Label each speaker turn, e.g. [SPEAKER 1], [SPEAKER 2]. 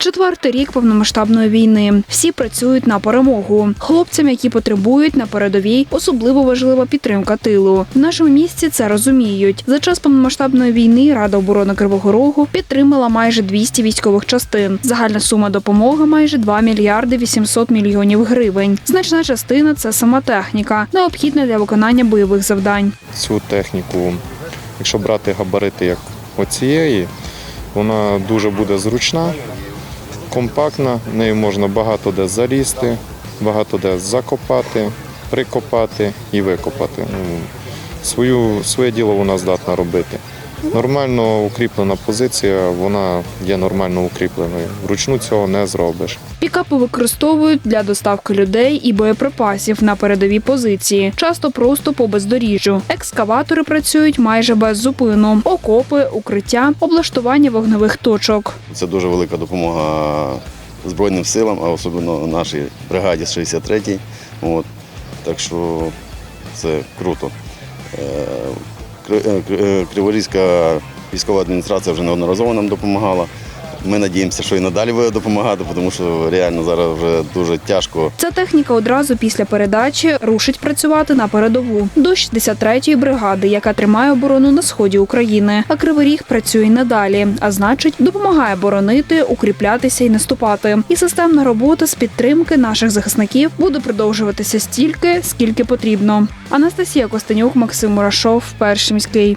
[SPEAKER 1] Четвертий рік повномасштабної війни. Всі працюють на перемогу. Хлопцям, які потребують на передовій, особливо важлива підтримка тилу. В нашому місті це розуміють. За час повномасштабної війни Рада оборони Кривого Рогу підтримала майже 200 військових частин. Загальна сума допомоги майже 2 мільярди 800 мільйонів гривень. Значна частина це сама техніка, необхідна для виконання бойових завдань.
[SPEAKER 2] цю техніку, якщо брати габарити як оцієї, вона дуже буде зручна, компактна, нею можна багато де залізти, багато де закопати, прикопати і викопати. Ну, свою, своє діло вона здатна робити. Нормально укріплена позиція, вона є нормально укріпленою. Вручну цього не зробиш.
[SPEAKER 1] Пікапи використовують для доставки людей і боєприпасів на передові позиції, часто просто по бездоріжжю. Екскаватори працюють майже без зупину, окопи, укриття, облаштування вогневих точок.
[SPEAKER 3] Це дуже велика допомога Збройним силам, а особливо нашій бригаді 63-й. От. Так що це круто. Е, е, Криворізька військова адміністрація вже неодноразово нам допомагала. Ми надіємося, що і надалі буде допомагати, тому що реально зараз вже дуже тяжко
[SPEAKER 1] Ця техніка одразу після передачі рушить працювати на передову до 63-ї бригади, яка тримає оборону на сході України. А Кривий Ріг працює надалі, а значить, допомагає боронити, укріплятися і наступати. І системна робота з підтримки наших захисників буде продовжуватися стільки, скільки потрібно. Анастасія Костенюк, Максим Мурашов, перший міський.